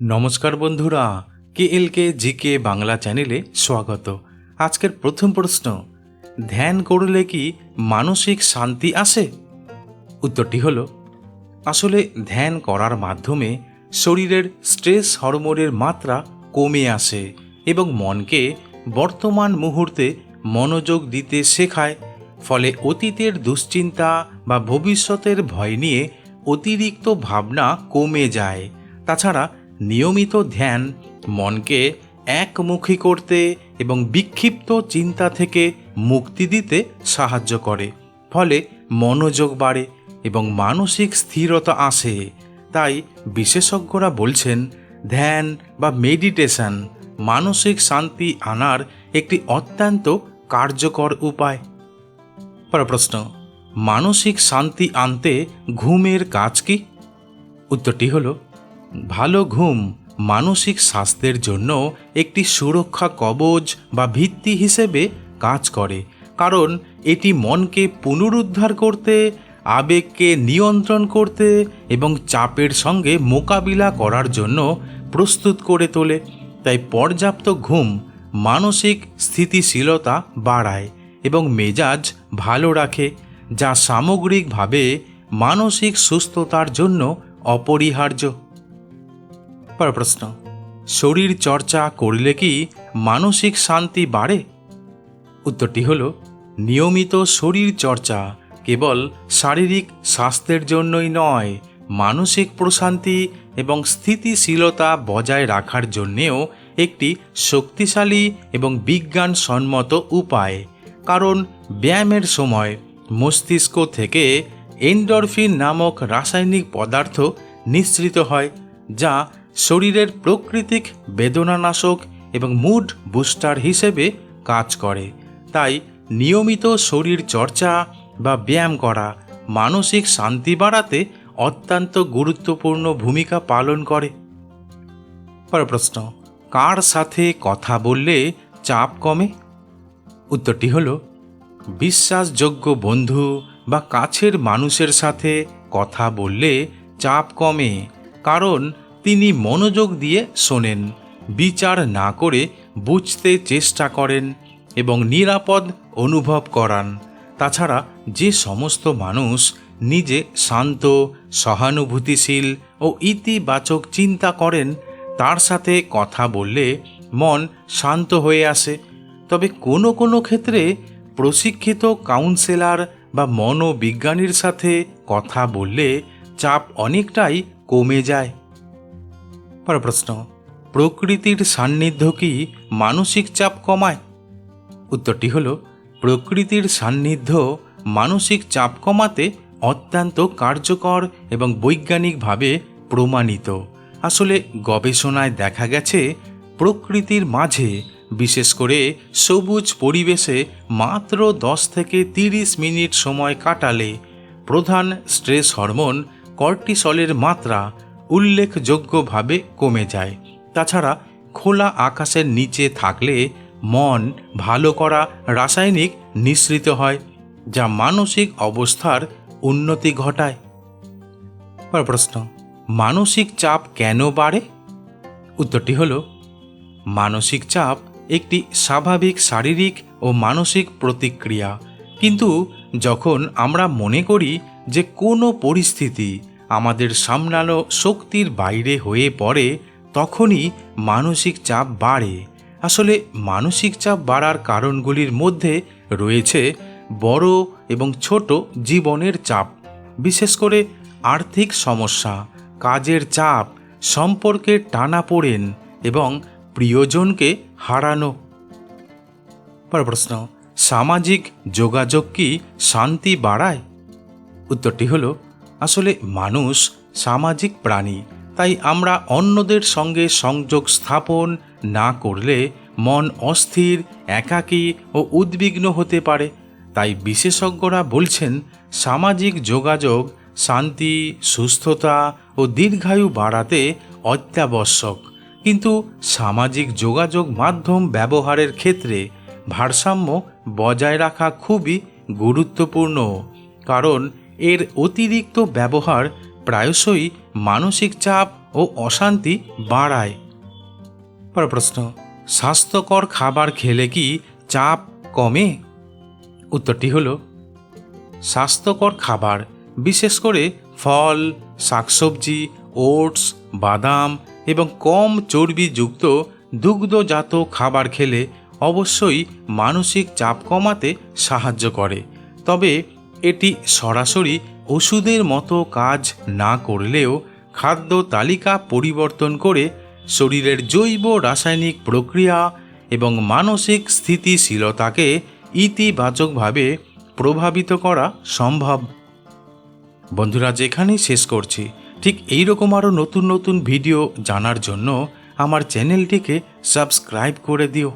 নমস্কার বন্ধুরা কে এল কে জি কে বাংলা চ্যানেলে স্বাগত। আজকের প্রথম প্রশ্ন, ধ্যান করলে কি মানসিক শান্তি আসে? উত্তরটি হল, আসলে ধ্যান করার মাধ্যমে শরীরের স্ট্রেস হরমোনের মাত্রা কমে আসে এবং মনকে বর্তমান মুহূর্তে মনোযোগ দিতে শেখায়, ফলে অতীতের দুশ্চিন্তা বা ভবিষ্যতের ভয় নিয়ে অতিরিক্ত ভাবনা কমে যায়। তাছাড়া নিয়মিত ধ্যান মনকে একমুখী করতে এবং বিক্ষিপ্ত চিন্তা থেকে মুক্তি দিতে সাহায্য করে। ফলে মনোযোগ বাড়ে এবং মানসিক স্থিরতা আসে। তাই বিশেষজ্ঞরা বলছেন, ধ্যান বা মেডিটেশন মানসিক শান্তি আনার একটি অত্যন্ত কার্যকর উপায়। পর প্রশ্ন, মানসিক শান্তি আনতে ঘুমের কাজ কি? উত্তরটি হলো ভালো ঘুম মানসিক স্বাস্থ্যের জন্য একটি সুরক্ষা কবচ বা ভিত্তি হিসেবে কাজ করে। কারণ এটি মনকে পুনরুদ্ধার করতে, আবেগকে নিয়ন্ত্রণ করতে এবং চাপের সঙ্গে মোকাবিলা করার জন্য প্রস্তুত করে তোলে। তাই পর্যাপ্ত ঘুম মানসিক স্থিতিশীলতা বাড়ায় এবং মেজাজ ভালো রাখে, যা সামগ্রিকভাবে মানসিক সুস্থতার জন্য অপরিহার্য। পর প্রশ্ন, শরীর চর্চা করলে কি মানসিক শান্তি বাড়ে? উত্তরটি হল, নিয়মিত শরীর চর্চা কেবল শারীরিক স্বাস্থ্যের জন্যই নয়, মানসিক প্রশান্তি এবং স্থিতিশীলতা বজায় রাখার জন্যেও একটি শক্তিশালী এবং বিজ্ঞানসম্মত উপায়। কারণ ব্যায়ামের সময় মস্তিষ্ক থেকে এন্ডরফিন নামক রাসায়নিক পদার্থ নিঃসৃত হয়, যা শরীরের প্রাকৃতিক বেদনানাশক এবং মুড বুস্টার হিসেবে কাজ করে। তাই নিয়মিত শরীর চর্চা বা ব্যায়াম করা, মানসিক শান্তি বাড়াতে অত্যন্ত গুরুত্বপূর্ণ ভূমিকা পালন করে। পর প্রশ্ন, কার সাথে কথা বললে চাপ কমে? উত্তরটি হল, বিশ্বাসযোগ্য বন্ধু বা কাছের মানুষের সাথে কথা বললে চাপ কমে, কারণ তিনি মনোযোগ দিয়ে শোনেন, বিচার না করে বুঝতে চেষ্টা করেন এবং নিরাপদ অনুভব করান। তাছাড়া যে সমস্ত মানুষ নিজে শান্ত, সহানুভূতিশীল ও ইতিবাচক চিন্তা করেন, তার সাথে কথা বললে মন শান্ত হয়ে আসে। তবে কোনো কোনো ক্ষেত্রে প্রশিক্ষিত কাউন্সেলর বা মনোবিজ্ঞানীর সাথে কথা বললে চাপ অনেকটাই কমে যায়। পর প্রশ্ন। প্রকৃতির সান্নিধ্য কি মানসিক চাপ কমায়? উত্তরটি হল, প্রকৃতির সান্নিধ্য মানসিক চাপ কমাতে অত্যন্ত কার্যকর এবং বৈজ্ঞানিকভাবে প্রমাণিত। আসলে গবেষণায় দেখা গেছে, প্রকৃতির মাঝে, বিশেষ করে সবুজ পরিবেশে মাত্র দশ থেকে তিরিশ মিনিট সময় কাটালে প্রধান স্ট্রেস হরমোন কর্টিসলের মাত্রা উল্লেখযোগ্যভাবে কমে যায়। তাছাড়া খোলা আকাশের নিচে থাকলে মন ভালো করা রাসায়নিক নিঃসৃত হয়, যা মানসিক অবস্থার উন্নতি ঘটায়। পর প্রশ্ন, মানসিক চাপ কেন বাড়ে? উত্তরটি হল, মানসিক চাপ একটি স্বাভাবিক শারীরিক ও মানসিক প্রতিক্রিয়া। কিন্তু যখন আমরা মনে করি যে কোনো পরিস্থিতি আমাদের সামলানো শক্তির বাইরে হয়ে পড়ে, তখনই মানসিক চাপ বাড়ে। আসলে মানসিক চাপ বাড়ার কারণগুলির মধ্যে রয়েছে বড় এবং ছোট জীবনের চাপ, বিশেষ করে আর্থিক সমস্যা, কাজের চাপ সম্পর্কের টানাপোড়েন এবং প্রিয়জনকে হারানো। পর প্রশ্ন, সামাজিক যোগাযোগ কি শান্তি বাড়ায়? উত্তরটি হল আসলে মানুষ সামাজিক প্রাণী, তাই আমরা অন্যদের সঙ্গে সংযোগ স্থাপন না করলে মন অস্থির, একাকী ও উদ্বিগ্ন হতে পারে। তাই বিশেষজ্ঞরা বলছেন, সামাজিক যোগাযোগ শান্তি, সুস্থতা ও দীর্ঘায়ু বাড়াতে অত্যাবশ্যক। কিন্তু সামাজিক যোগাযোগ মাধ্যম ব্যবহারের ক্ষেত্রে ভারসাম্য বজায় রাখা খুবই গুরুত্বপূর্ণ। কারণ এর অতিরিক্ত ব্যবহার প্রায়শই মানসিক চাপ ও অশান্তি বাড়ায়। পর প্রশ্ন, স্বাস্থ্যকর খাবার খেলে কি চাপ কমে? উত্তরটি হল, স্বাস্থ্যকর খাবার, বিশেষ করে ফল, শাকসবজি, ওটস, বাদাম এবং কম চর্বিযুক্ত দুগ্ধজাত খাবার খেলে অবশ্যই মানসিক চাপ কমাতে সাহায্য করে। তবে এটি সরাসরি ওষুধের মতো কাজ না করলেও খাদ্য তালিকা পরিবর্তন করে শরীরের জৈব রাসায়নিক প্রক্রিয়া এবং মানসিক স্থিতিশীলতাকে ইতিবাচকভাবে প্রভাবিত করা সম্ভব। বন্ধুরা, যেখানেই শেষ করছি, ঠিক এই রকম আরও নতুন নতুন ভিডিও জানার জন্য আমার চ্যানেলটিকে সাবস্ক্রাইব করে দিও।